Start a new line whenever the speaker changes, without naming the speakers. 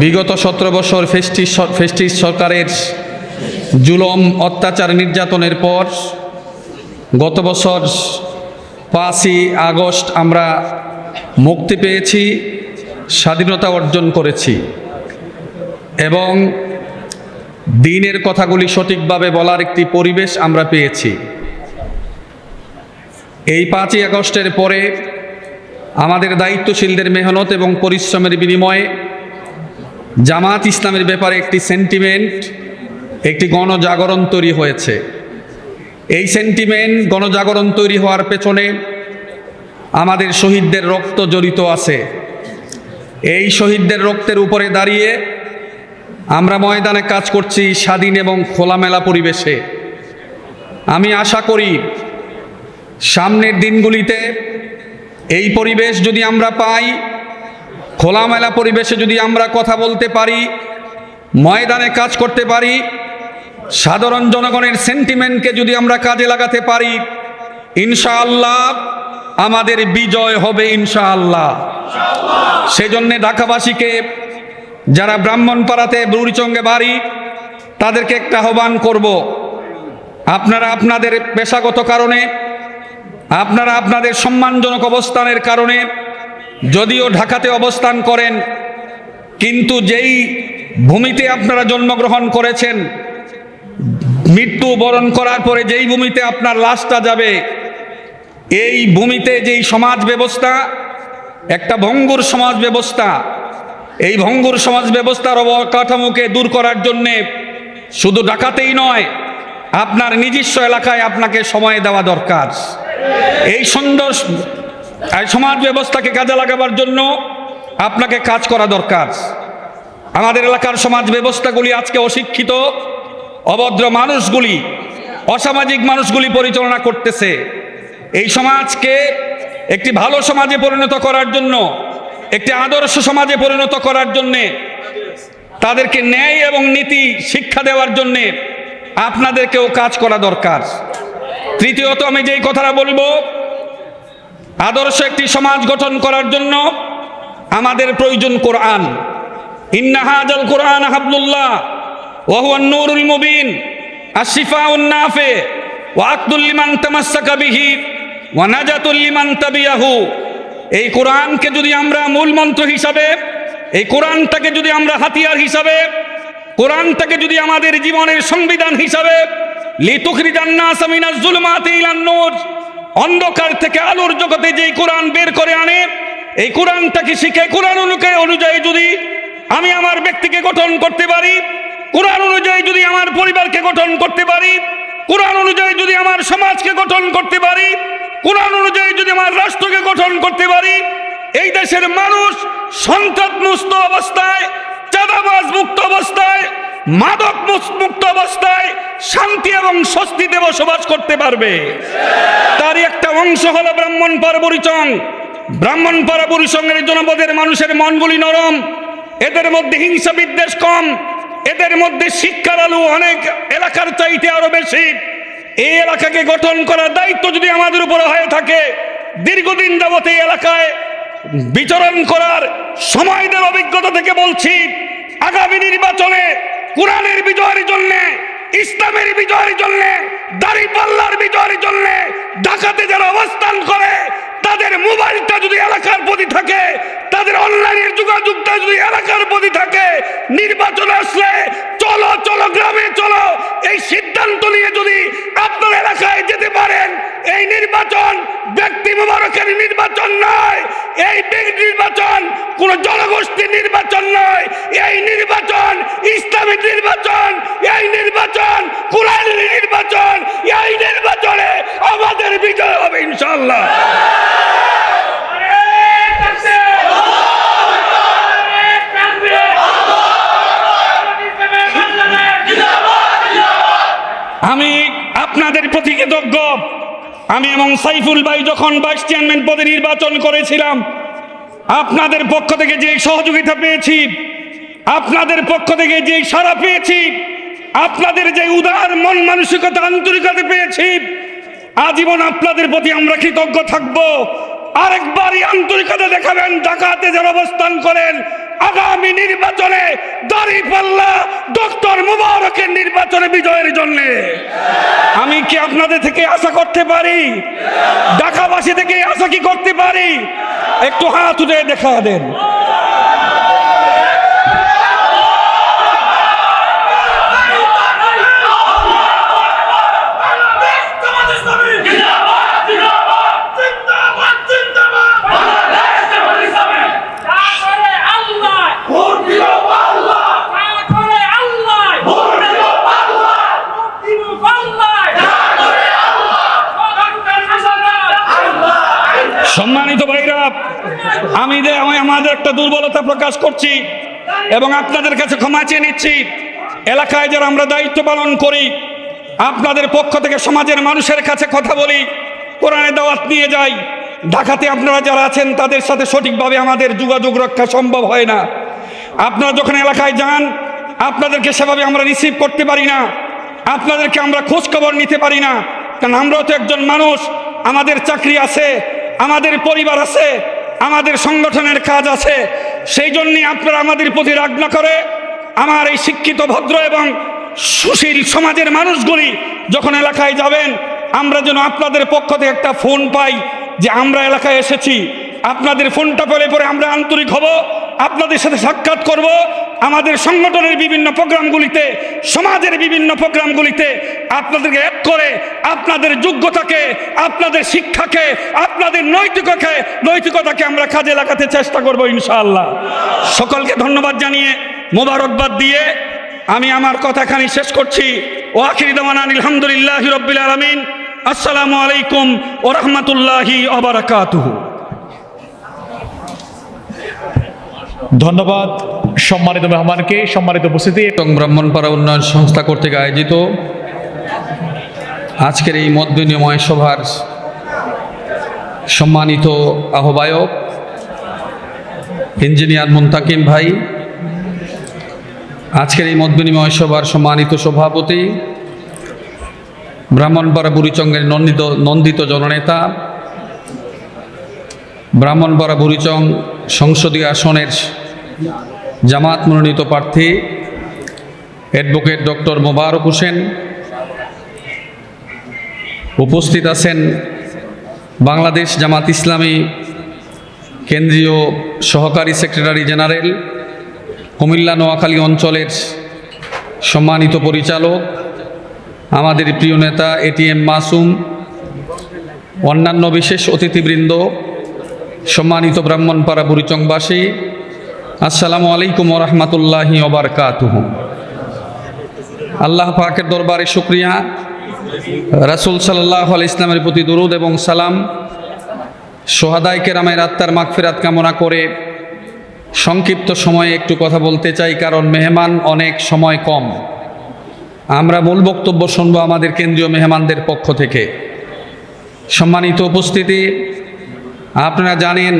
বিগত সতেরো বছর ফেস্টিস ফেস্টিস সরকারের জুলম, অত্যাচার নির্যাতনের পর গত বছর পাঁচই আগস্ট আমরা মুক্তি পেয়েছি, স্বাধীনতা অর্জন করেছি এবং দিনের কথাগুলি সঠিকভাবে বলার একটি পরিবেশ আমরা পেয়েছি। এই পাঁচই আগস্টের পরে আমাদের দায়িত্বশীলদের মেহনত এবং পরিশ্রমের বিনিময়ে জামাত ইসলামের ব্যাপারে একটি সেন্টিমেন্ট একটি গণজাগরণ তৈরি হয়েছে। এই সেন্টিমেন্ট গণজাগরণ তৈরি হওয়ার পেছনে আমাদের শহীদদের রক্ত জড়িত আছে। এই শহীদদের রক্তের উপরে দাঁড়িয়ে আমরা ময়দানে কাজ করছি স্বাধীন এবং খোলামেলা পরিবেশে। আমি আশা করি সামনের দিনগুলিতে এই পরিবেশ যদি আমরা পাই খোলামেলা পরিবেশে যদি আমরা কথা বলতে পারি, ময়দানে কাজ করতে পারি, সাধারণ জনগণের সেন্টিমেন্টকে যদি আমরা কাজে লাগাতে পারি, ইনশাআল্লাহ আমাদের বিজয় হবে ইনশাআল্লাহ। সেজন্যে ঢাকাবাসীকে, যারা ব্রাহ্মণপাড়াতে বুড়িচঙ্গে বাড়ি, তাদেরকে একটা আহ্বান করব। আপনারা আপনাদের পেশাগত কারণে, আপনারা আপনাদের সম্মানজনক অবস্থানের কারণে যদিও ঢাকাতে অবস্থান করেন, কিন্তু যেই ভূমিতে আপনারা জন্মগ্রহণ করেছেন, মৃত্যু বরণ করার পরে যেই ভূমিতে আপনার লাশটা যাবে, এই ভূমিতে যেই সমাজ ব্যবস্থা, একটা ভঙ্গুর সমাজ ব্যবস্থা, এই ভঙ্গুর সমাজ ব্যবস্থার অবকাঠামোকে দূর করার জন্যে শুধু ডাকাতেই নয়, আপনার নিজস্ব এলাকায় আপনাকে সময় দেওয়া দরকার। এই সুন্দর এই সমাজ ব্যবস্থাকে কাজে লাগাবার জন্য আপনাকে কাজ করা দরকার। আমাদের এলাকার সমাজ ব্যবস্থাগুলি আজকে অশিক্ষিত, অভদ্র মানুষগুলি, অসামাজিক মানুষগুলি পরিচালনা করতেছে। এই সমাজকে একটি ভালো সমাজে পরিণত করার জন্য, একটি আদর্শ সমাজে পরিণত করার জন্যে, তাদেরকে ন্যায় এবং নীতি শিক্ষা দেওয়ার জন্যে আপনাদেরকেও কাজ করা দরকার। তৃতীয়ত আমি যেই কথাটা বলব আদর্শ একটি সমাজ গঠন করার জন্য আমাদের প্রয়োজন কোরআন। ইন্নাহাজাল কোরআন হাবলুল্লাহ ওয়াহুয়ান নূরুল মুবিন আশিফাউন নাফে ওয়াকদুল লিমান তামাসসাকা বিহি, ওয়া তাবিয়াহু। এই কোরআনকে যদি আমরা মূল মন্ত্র হিসাবে, এই কোরআনটাকে যদি আমরা হাতিয়ার হিসাবে, কোরআনটাকে যদি আমাদের জীবনের সংবিধান হিসাবে, লিতুখরিজান নাস মিনাজ জুলুমাতি ইলান নূর অন্ধকার থেকে আলোর জগতে যেই কোরআন বের করে আনে, এই কোরআনটাকে শিখে? কোরআন অনুযায়ী যদি আমি আমার ব্যক্তিকে গঠন করতে পারি, কোরআন অনুযায়ী যদি আমার পরিবারকে গঠন করতে পারি, কোরআন অনুযায়ী যদি আমার সমাজকে গঠন করতে পারি, কোরআন অনুযায়ী যদি আমার রাষ্ট্রকে গঠন করতে পারি, এই দেশের মানুষ সন্ত্রাস মুক্ত অবস্থায়, চাঁদাবাজ মুক্ত অবস্থায় মাদক মুক্ত অবস্থায় শান্তি এবং স্বস্তিতে বসবাস করতে পারবে। তারই একটা অংশ হলো ব্রাহ্মণপাড়া বুড়িচং ব্রাহ্মণপাড়া বুড়িচংয়ের জনপদের মানুষের মনগুলি নরম। এদের মধ্যে হিংসা বিদ্বেষ কম। এদের মধ্যে শিক্ষার আলু অনেক এলাকার চাইতে আরও বেশি। এই এলাকাকে গঠন করার দায়িত্ব যদি আমাদের উপরে হয়ে থাকে, দীর্ঘদিন যাবত এই এলাকায় বিচরণ করার সময় সময়দের অভিজ্ঞতা থেকে বলছি, আগামী নির্বাচনে কোরআনের বিজয়ের জন্য, ইসলামের বিজয়ের জন্য দাড়িপাল্লার বিজয়ের জন্য ঢাকাতে যারা অবস্থান করে, তাদের মোবাইলটা যদি এলাকার প্রতি থাকে, তাদের অনলাইনের যোগাযোগটা যদি এলাকার প্রতি থাকে, নির্বাচন আসলে চলো চলো গ্রামে, চলো। এই সিদ্ধান্ত নিয়ে যদি আপনার এলাকায় যেতে পারেন, এই নির্বাচন ব্যক্তি মোবারকের নির্বাচন নয়, এই নির্বাচন কোন জনগোষ্ঠীর নির্বাচন নয়, এই নির্বাচন ইসলামিক নির্বাচন, এই নির্বাচন কোরআনের নির্বাচন, এই নির্বাচনে আমাদের বিজয় হবে ইনশাল্লাহ প্রতি কৃতজ্ঞ আমি এবং সাইফুল ভাই যখন ভাইস চেয়ারম্যান পদে নির্বাচন করেছিলাম, আপনাদের পক্ষ থেকে যে সহযোগিতা পেয়েছি, আপনাদের পক্ষ থেকে যে সাড়া পেয়েছি, আপনাদের যে উদার মন মানসিকতা আন্তরিকতা পেয়েছি, আজীবন আপনাদের প্রতি আমরা কৃতজ্ঞ থাকব। আরেকবারই আন্তরিকতা দেখাবেন ঢাকাতে যারা অবস্থান করেন, আগামী নির্বাচনে দাঁড়িপাল্লা ডক্টর মুবারকের নির্বাচনে বিজয়ের জন্য। আমি কি আপনাদের থেকে আশা করতে পারি? ঢাকাবাসী থেকে আশা কি করতে পারি? একটু হাত উঠে দেখা দেন
তারপরে আল্লাহ তারপরে আল্লাহ ভোট দিব আল্লাহ
সম্মানিত ভাইরা আমি আমি আমাদের একটা দুর্বলতা প্রকাশ করছি এবং আপনাদের কাছে ক্ষমা চেয়ে নিচ্ছি। এলাকায় যারা আমরা দায়িত্ব পালন করি, আপনাদের পক্ষ থেকে সমাজের মানুষের কাছে কথা বলি, কোরআনে দাওয়াত নিয়ে যাই। ঢাকাতে আপনারা যারা আছেন, তাদের সাথে সঠিকভাবে আমাদের যোগাযোগ রক্ষা সম্ভব হয় না। আপনারা যখন এলাকায় যান, আপনাদেরকে সেভাবে আমরা রিসিভ করতে পারি না। আপনাদেরকে আমরা খোঁজ খবর নিতে পারি না। কারণ আমরাও তো একজন মানুষ, আমাদের চাকরি আছে, আমাদের পরিবার আছে আমাদের সংগঠনের কাজ আছে। সেই জন্যে আপনারা আমাদের প্রতি রাগ না করে আমার এই শিক্ষিত, ভদ্র এবং সুশীল সমাজের মানুষগুলি যখন এলাকায় যাবেন, আমরা যেন আপনাদের পক্ষ থেকে একটা ফোন পাই যে আমরা এলাকায় এসেছি। আপনাদের ফোনটা পেলে পরে আমরা আন্তরিক হব। আপনাদের সাথে সাক্ষাৎ করব। আমাদের সংগঠনের বিভিন্ন প্রোগ্রামগুলিতে, সমাজের বিভিন্ন প্রোগ্রামগুলিতে আপনাদেরকে এক করে আপনাদের যোগ্যতাকে, আপনাদের শিক্ষাকে, আপনাদের নৈতিককে, নৈতিকতাকে আমরা কাজে লাগাতে চেষ্টা করব ইনশাআল্লাহ। সকলকে ধন্যবাদ জানিয়ে মোবারকবাদ দিয়ে আমি আমার কথাখানি শেষ করছি। ও আখির দাওয়ান আলহামদুলিল্লাহ রব্বিল আলমিন। আসসালামু আলাইকুম ও রহমতুল্লাহি অবরাকাতুহু
ধন্যবাদ সম্মানিত মেহমানকে, সম্মানিত উপস্থিতি।
এবং ব্রাহ্মণপাড়া উন্নয়ন সংস্থা কর্তৃক আয়োজিত আজকের এই মত বিনিময় সভার সম্মানিত আহ্বায়ক ইঞ্জিনিয়ার মুন্তাকিম ভাই, আজকের এই মত বিনিময় সভার সম্মানিত সভাপতি, ব্রাহ্মণপাড়া বুড়িচঙ্গের নন্দিত নন্দিত জননেতা, ব্রাহ্মণপাড়া বুড়িচং সংসদীয় আসনের জামাত মনোনীত প্রার্থী অ্যাডভোকেট ডক্টর মোবারক হোসেন। উপস্থিত আছেন বাংলাদেশ জামাত ইসলামী কেন্দ্রীয় সহকারী সেক্রেটারি জেনারেল, কুমিল্লা নোয়াখালী অঞ্চলের সম্মানিত পরিচালক, আমাদের প্রিয় নেতা এটিএম মাসুম, অন্যান্য বিশেষ অতিথিবৃন্দ, সম্মানিত ব্রাহ্মণপাড়া বুড়িচংবাসী আসসালামু আলাইকুম রহমতুল্লাহি ওবরকাতুহ আল্লাহ পাকের দরবারে শুক্রিয়া। রাসুল সাল্লাহ আল ইসলামের প্রতি দরুদ এবং সালাম। সোহাদাই কেরামের আত্মার মাগফিরাত কামনা করে সংক্ষিপ্ত সময়ে একটু কথা বলতে চাই, কারণ মেহমান অনেক সময় কম। আমরা মূল বক্তব্য শুনব আমাদের কেন্দ্রীয় মেহমানদের পক্ষ থেকে। সম্মানিত উপস্থিতি, আপনারা জানেন